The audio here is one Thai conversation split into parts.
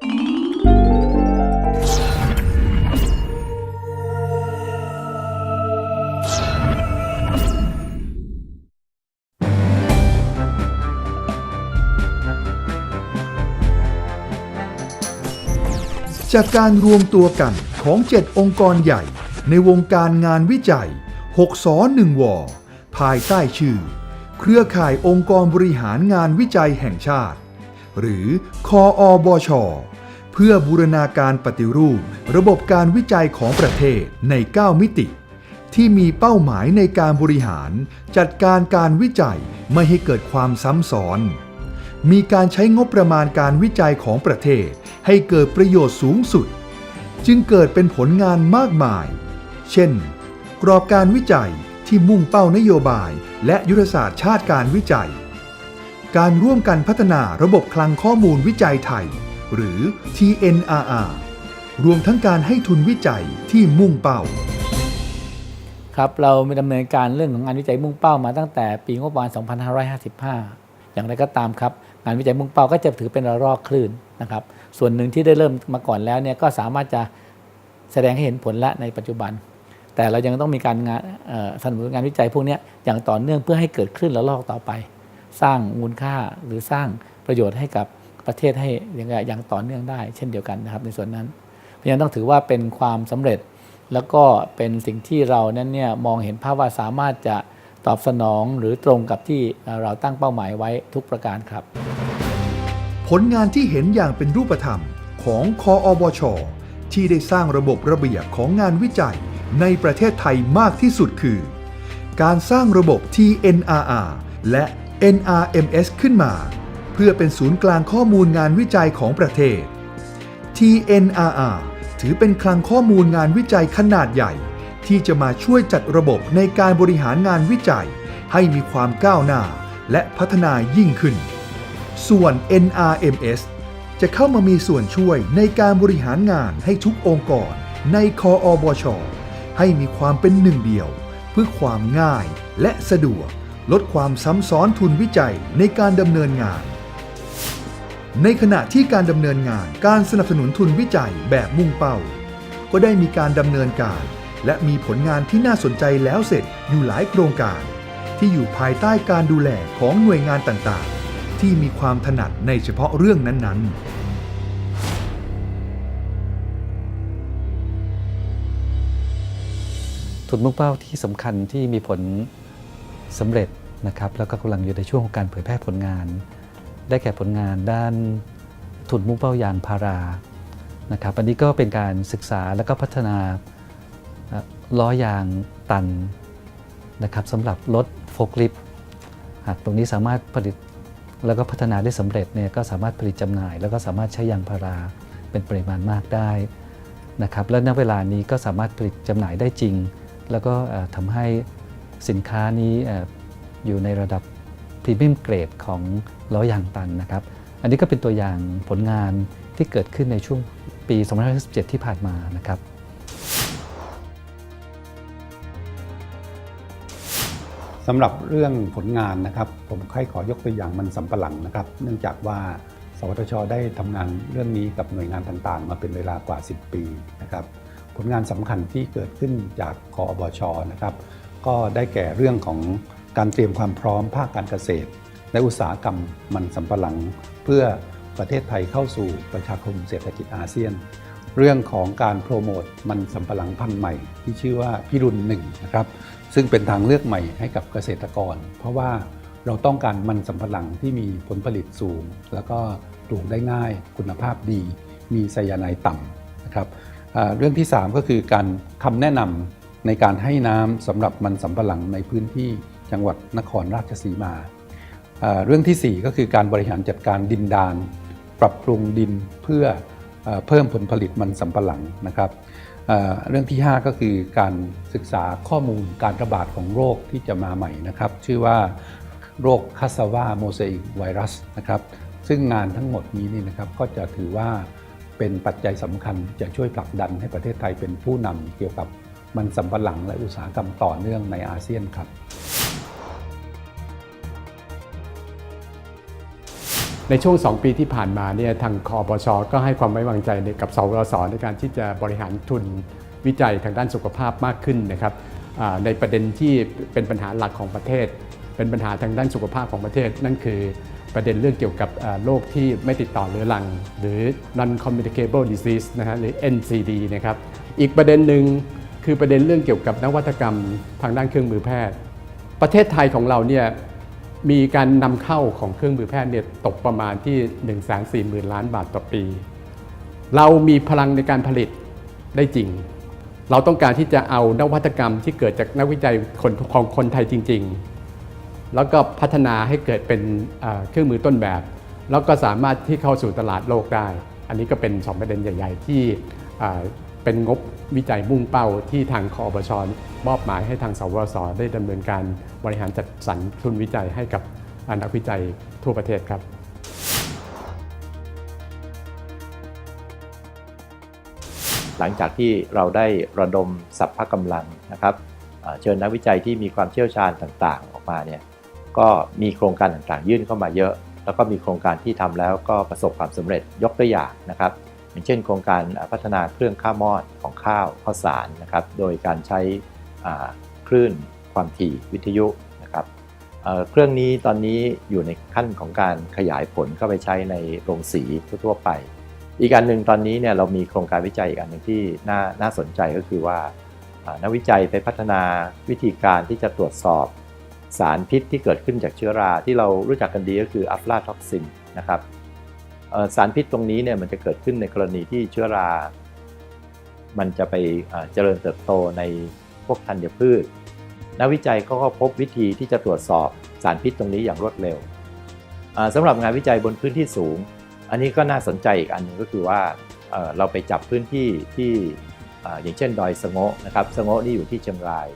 จากการรวมตัวกันของ 7 องค์กรใหญ่ ในวงการงานวิจัย 6สอ1วอภายใต้ชื่อ เครือข่ายองค์กรบริหารงานวิจัยแห่งชาติ หรือคออบช เพื่อบูรณาการปฏิรูป ระบบการวิจัยของประเทศใน 9 มิติ ที่มีเป้าหมายในการบริหาร จัดการการวิจัยไม่ให้เกิดความซ้ำซ้อน มีการใช้งบประมาณการวิจัยของประเทศ ให้เกิดประโยชน์สูงสุด จึงเกิดเป็นผลงานมากมาย เช่น กรอบการวิจัยที่มุ่งเป้านโยบาย และยุทธศาสตร์ชาติการวิจัย การร่วมกันพัฒนาระบบคลังข้อมูลวิจัยไทย หรือ TNRR รวมทั้งการให้ทุนวิจัยที่มุ่งเป้า ครับเราดำเนินการเรื่องของงานวิจัยมุ่งเป้ามาตั้งแต่ปีงบประมาณ 2555 อย่างไรก็ตามครับ งานวิจัยมุ่งเป้าก็จะถือเป็นระลอกคลื่นนะครับ ส่วนหนึ่งที่ได้เริ่มมาก่อนแล้วเนี่ยก็สามารถจะแสดงให้เห็นผลและในปัจจุบัน แต่เรายังต้องมีการงานสนับสนุนงานวิจัยพวกนี้อย่างต่อเนื่องเพื่อให้เกิดคลื่นระลอกต่อไป สร้างมูลค่าหรือสร้างประโยชน์ให้กับ ประเทศให้อย่างอย่างต่อเนื่องได้ เช่นเดียวกันนะครับในส่วนนั้น เพราะฉะนั้นต้องถือว่าเป็นความสำเร็จแล้วก็เป็นสิ่งที่เรานั้นเนี่ยมองเห็นภาพว่าสามารถจะตอบสนองหรือตรงกับที่เราตั้งเป้าหมายไว้ทุกประการครับ ผลงานที่เห็นอย่างเป็นรูปธรรมของคออบช ที่ได้สร้างระบบระเบียบของงานวิจัยในประเทศไทยมากที่สุดคือ การสร้างระบบ TNRR และ NRMS ขึ้นมา พื่อเป็นศูนย์กลางข้อมูลงานวิจัยของประเทศ TNRR ถือเป็นคลังข้อมูลงานวิจัยขนาดใหญ่ ที่จะมาช่วยจัดระบบในการบริหารงานวิจัย ให้มีความก้าวหน้าและพัฒนายิ่งขึ้น ส่วน NRMS จะเข้ามามีส่วนช่วยในการบริหารงานให้ทุกองค์กรในคออบช ให้มีความเป็นหนึ่งเดียว เพื่อความง่ายและสะดวก ลดความซ้ำซ้อนทุนวิจัยในการดำเนินงาน ในขณะที่การดำเนินงานการสนับสนุนทุนวิจัยแบบมุ่งเป้า ก็ได้มีการดำเนินการ และมีผลงานที่น่าสนใจแล้วเสร็จอยู่หลายโครงการ ที่อยู่ภายใต้การดูแลของหน่วยงานต่างๆ ที่มีความถนัดในเฉพาะเรื่องนั้น ๆทุนมุ่งเป้าที่สำคัญที่มีผลสำเร็จนะครับแล้วก็กำลังอยู่ในช่วงของการเผยแพร่ผลงาน ได้แก่ผลงานด้านทุนมุ่งเป้ายางพารานะครับอันนี้ก็เป็นการศึกษาแล้วก็พัฒนาล้อยางตันนะครับสำหรับรถโฟล์คลิฟต์หากตรงนี้สามารถผลิตแล้วก็พัฒนาได้สำเร็จเนี่ยก็สามารถผลิตจำหน่าย แล้วก็สามารถใช้ยางพาราเป็นปริมาณมากได้นะครับและณเวลานี้ก็สามารถผลิตจำหน่ายได้จริง แล้วก็เอ่อทำให้สินค้านี้อยู่ในระดับ พรีเมียมเกรดของล้อยางตันนะครับ อันนี้ก็เป็นตัวอย่างผลงานที่เกิดขึ้นในช่วงปี 2517 ที่ผ่านมานะครับสำหรับเรื่องผลงานนะครับ ผมค่อยขอยกตัวอย่างมันสำปะหลังนะครับ เนื่องจากว่าสวทช ได้ทำงานเรื่องนี้กับหน่วยงานต่างๆ มาเป็นเวลากว่า 10 ปีนะครับ ผลงานสำคัญที่เกิดขึ้นจากคออบชนะครับ ก็ได้แก่เรื่องของ การเตรียมความพร้อมภาคการเกษตร และอุตสาหกรรมมันสำปะหลัง เพื่อประเทศไทยเข้าสู่ประชาคมเศรษฐกิจอาเซียน เรื่องของการโปรโมทมันสำปะหลังพันธุ์ใหม่ ที่ชื่อว่าพิรุณหนึ่งนะครับซึ่งเป็นทางเลือกใหม่ให้กับเกษตรกร เพราะว่าเราต้องการมันสำปะหลังที่มีผลผลิตสูง แล้วก็ปลูกได้ง่ายคุณภาพดี มีไซยาไนด์ต่ำนะครับเรื่องที่ 3 ก็คือการคำแนะนำในการให้น้ำสำหรับมันสำปะหลังในพื้นที่ จังหวัดนครราชสีมา เรื่องทีสี่ 4 ก็คือการบริหารจัดการดินดาน ปรับปรุงดินเพื่อเอ่อเพิ่มผลผลิตมันสำปะหลังนะครับเอ่อเรื่องที่ 5 ก็คือการศึกษาข้อมูลการระบาดของโรคที่จะมาใหม่นะครับ ชื่อว่าโรคคาสวาโมเซอิกไวรัสนะครับซึ่งงานทั้งหมดนี้นี่นะครับก็จะถือว่าเป็นปัจจัยสำคัญจะช่วยผลักดันให้ประเทศไทยเป็นผู้นำเกี่ยวกับมันสำปะหลังและอุตสาหกรรมต่อเนื่องในอาเซียนครับ ในช่วง 2 ปีที่ผ่านมาเนี่ยทางคอปชก็ให้ความไว้วางใจกับสวสในการที่จะบริหารทุนวิจัยทางด้านสุขภาพมากขึ้นนะครับในประเด็นที่เป็นปัญหาหลักของประเทศ เป็นปัญหาทางด้านสุขภาพของประเทศ นั่นคือประเด็นเรื่องเกี่ยวกับโรคที่ไม่ติดต่อเรื้อรัง หรือ non communicable disease นะฮะหรือ NCD นะครับอีกประเด็นหนึ่งคือประเด็นเรื่องเกี่ยวกับนวัตกรรมทางด้านเครื่องมือแพทย์ ประเทศไทยของเราเนี่ย มีการนำเข้าของเครื่องมือแพทย์เนี่ยตกประมาณที่ 1 4 0 0 0 0 ล้านบาทต่อปี เรามีพลังในการผลิตได้จริง เราต้องการที่จะเอานวัตกรรมที่เกิดจากนักวิจัยคนของคนไทยจริง ๆ แล้วก็พัฒนาให้เกิดเป็นเครื่องมือต้นแบบ แล้วก็สามารถที่เข้าสู่ตลาดโลกได้ อันนี้ก็เป็น 2 ประเด็นใหญ่ ๆ ที่เป็นงบ วิจัยมุ่งเป้าที่ทางคอปชมอบหมายให้ทางสวสได้ดำเนินการบริหารจัดสรรทุนวิจัยให้กับนักวิจัยทั่วประเทศครับหลังจากที่เราได้ระดมสัพพะกำลังนะครับเอ่อเชิญนักวิจัยที่มีความเชี่ยวชาญต่างๆ ออกมาเนี่ยก็มีโครงการต่างๆ ยื่นเข้ามาเยอะ แล้วก็มีโครงการที่ทำแล้วก็ประสบความสำเร็จยกตัวอย่างนะครับ อย่างเช่น โครงการพัฒนาเครื่องข้าวมอดของข้าวข้าวสารนะครับ โดยการใช้คลื่นความถี่วิทยุนะครับเครื่องนี้ตอนนี้อยู่ในขั้นของการขยายผลเข้าไปใช้ในโรงสีทั่วไป อีกอันหนึ่งตอนนี้เนี่ยเรามีโครงการวิจัยอีกอันหนึ่งที่น่าน่าสนใจก็คือว่านักวิจัยไปพัฒนาวิธีการที่จะตรวจสอบสารพิษที่เกิดขึ้นจากเชื้อราที่เรารู้จักกันดีก็คืออัฟลาท็อกซินนะครับ สารพิษตรงนี้เนี่ยมันจะเกิดขึ้นในกรณีที่เชื้อรา มันจะไปเจริญเติบโตในพวกธัญพืช นักวิจัยเขาก็พบวิธีที่จะตรวจสอบสารพิษตรงนี้อย่างรวดเร็วอ่าสำหรับงานวิจัยบนพื้นที่สูง อันนี้ก็น่าสนใจอีกอันหนึงก็คือว่าเราไปจับพื้นที่ที่อย่างเช่น ดอยสะโงะนะครับสะโงะนี่อยู่ที่เชียงราย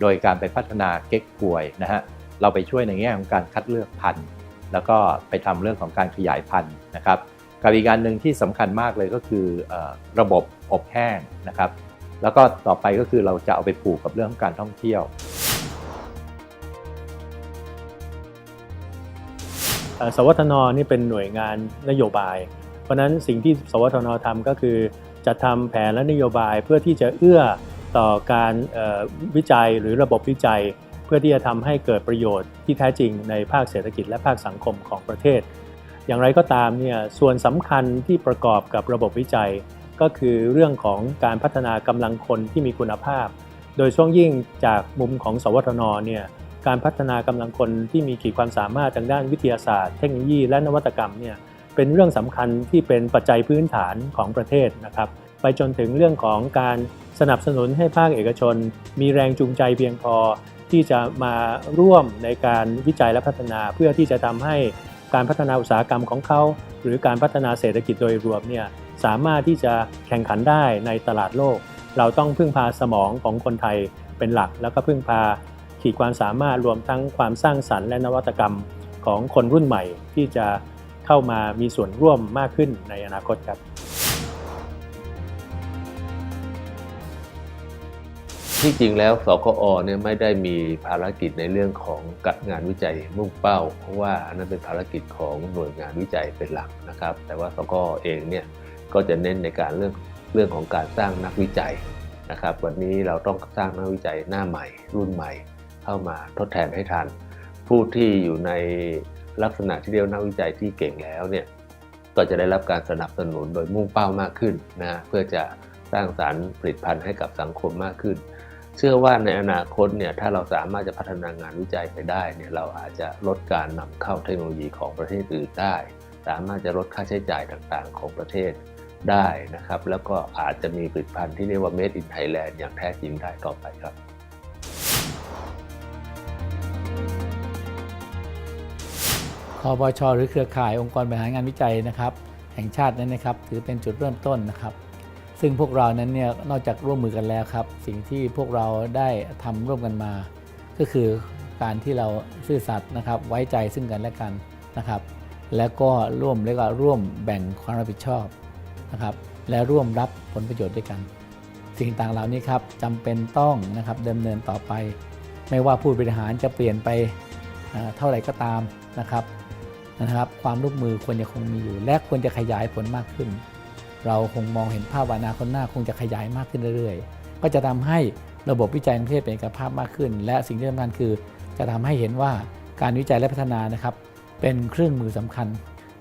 โดยการไปพัฒนาเก๊กฮวยนะฮะเราไปช่วยในแง่ของการคัดเลือกพันธุ์ แล้วก็ไปทำเรื่องของการขยายพันธุ์นะครับกับอีกการหนึ่งที่สำคัญมากเลยก็คืออระบบอบแห้งนะครับ แล้วก็ต่อไปก็คือเราจะเอาไปผูกกับเรื่องของการท่องเที่ยวสวทนนี่เป็นหน่วยงานนโยบาย เพราะนั้นสิ่งที่สวทนทำก็คือจะทำแผนและนโยบายเพื่อที่จะเอื้อต่อการวิจัยหรือระบบวิจัย เพื่อที่จะทำให้เกิดประโยชน์ที่แท้จริงในภาคเศรษฐกิจและภาคสังคมของประเทศ อย่างไรก็ตามเนี่ยส่วนสำคัญที่ประกอบกับระบบวิจัย ก็คือเรื่องของการพัฒนากำลังคนที่มีคุณภาพ โดยช่วงยิ่งจากมุมของสวทนเนี่ยการพัฒนากำลังคนที่มีขีดความสามารถทางด้านวิทยาศาสตร์ เทคโนโลยี และนวัตกรรมเนี่ยเป็นเรื่องสำคัญที่เป็นปัจจัยพื้นฐานของประเทศนะครับ ไปจนถึงเรื่องของการสนับสนุนให้ภาคเอกชน มีแรงจูงใจเพียงพอ ที่จะมาร่วมในการวิจัยและพัฒนา เพื่อที่จะทำให้การพัฒนาอุตสาหกรรมของเขา หรือการพัฒนาเศรษฐกิจโดยรวมเนี่ยสามารถที่จะแข่งขันได้ในตลาดโลก เราต้องพึ่งพาสมองของคนไทยเป็นหลัก แล้วก็พึ่งพาขีดความสามารถรวมทั้งความสร้างสรรค์และนวัตกรรมของคนรุ่นใหม่ที่จะเข้ามามีส่วนร่วมมากขึ้นในอนาคตครับ ที่จริงแล้วสกอเนี่ยไม่ได้มีภารกิจในเรื่องของกัดงานวิจัยมุ่งเป้า เพราะว่าอันนั้นเป็นภารกิจของหน่วยงานวิจัยเป็นหลักนะครับ แต่ว่าสกอเองเนี่ยก็จะเน้นในการเรื่องเรื่องของการสร้างนักวิจัยนะครับ วันนี้เราต้องสร้างนักวิจัยหน้าใหม่ รุ่นใหม่ เข้ามาทดแทนให้ทัน ผู้ที่อยู่ในลักษณะที่เรียกนักวิจัยที่เก่งแล้วเนี่ยก็จะได้รับการสนับสนุนโดยมุ่งเป้ามากขึ้นนะเพื่อจะสร้างสารรค์ผลิตภัณฑ์ให้กับสังคมมากขึ้น เชื่อว่าในอนาคตเนี่ยถ้าเราสามารถจะพัฒนางานวิจัยไปได้เนี่ยเราอาจจะลดการนำเข้าเทคโนโลยีของประเทศอื่นได้ สามารถจะลดค่าใช้จ่ายต่างๆ ของประเทศได้นะครับ แล้วก็อาจจะมีผลิตภัณฑ์ที่เรียกว่า made in Thailand อย่างแท้จริงได้ต่อไปครับคอปชหรือเครือข่ายองค์กรบริหารงานวิจัยนะครับ แห่งชาตินั้นนะครับ ถือเป็นจุดเริ่มต้นนะครับ ซึ่งพวกเรานั้นเนี่ยนอกจากร่วมมือกันแล้วครับ สิ่งที่พวกเราได้ทำร่วมกันมา ก็คือการที่เราซื่อสัตย์นะครับไว้ใจซึ่งกันและกันนะครับ แล้วก็ร่วมเรียกว่าร่วมแบ่งความรับผิดชอบนะครับและร่วมรับผลประโยชน์ด้วยกัน สิ่งต่างเหล่านี้ครับจำเป็นต้องนะครับดำเนินต่อไป ไม่ว่าผู้บริหารจะเปลี่ยนไปเท่าไหร่ก็ตามนะครับนะครับ ความร่วมมือควรจะคงมีอยู่ และควรจะขยายผลมากขึ้น เราคงมองเห็นภาพวาอนาคตหน้าคงจะขยายมากขึ้นเรื่อยๆ ก็จะทำให้ระบบวิจัยในประเทศเป็นเอกภาพมากขึ้น และสิ่งที่สำคัญคือ จะทำให้เห็นว่าการวิจัยและพัฒนานะครับเป็นเครื่องมือสำคัญ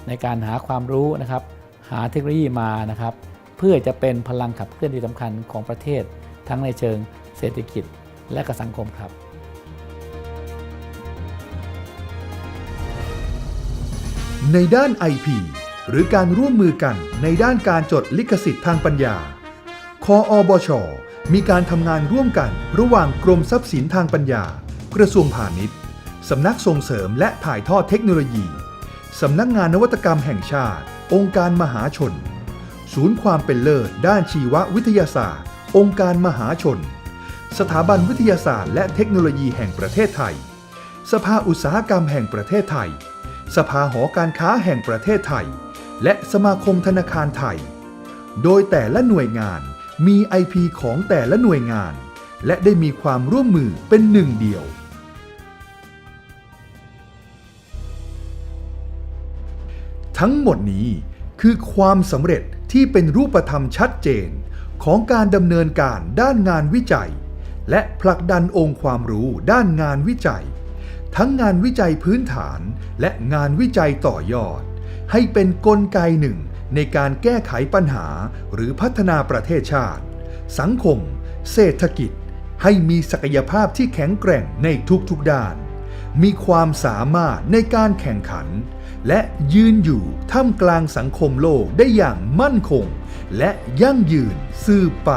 ในการหาความรู้นะครับหาเทคโนโลยีมานะครับเพื่อจะเป็นพลังขับเคลื่อนที่สำคัญของประเทศ ทั้งในเชิงเศรษฐกิจและก็สังคมครับในด้าน IP หรือการร่วมมือกันในด้านการจดลิขสิทธิ์ทางปัญญา คออบช มีการทำงานร่วมกันระหว่างกรมทรัพย์สินทางปัญญา กระทรวงพาณิชย์สำนักส่งเสริมและถ่ายทอดเทคโนโลยีสำนักงานนวัตกรรมแห่งชาติ องค์การมหาชน ศูนย์ความเป็นเลิศด้านชีววิทยาศาสตร์ องค์การมหาชน สถาบันวิทยาศาสตร์ และเทคโนโลยีแห่งประเทศไทย สภาอุตสาหกรรมแห่งประเทศไทย สภาหอการค้าแห่งประเทศไทย และสมาคมธนาคารไทย โดยแต่ละหน่วยงานมี IP ของแต่ละหน่วยงาน และได้มีความร่วมมือเป็นหนึ่งเดียว ทั้งหมดนี้คือความสำเร็จที่เป็นรูปธรรมชัดเจนของการดำเนินการด้านงานวิจัย และผลักดันองค์ความรู้ด้านงานวิจัย ทั้งงานวิจัยพื้นฐานและงานวิจัยต่อยอด ให้เป็นนกลไกหนึ่งในการแก้ไขปัญหาหรือพัฒนาประเทศชาติ สังคม เศรษฐกิจ ให้มีศักยภาพที่แข็งแกร่งในทุกๆด้าน มีความสามารถในการแข่งขัน และยืนอยู่ท่ามกลางสังคมโลกได้อย่างมั่นคง และยั่งยืนสืบไป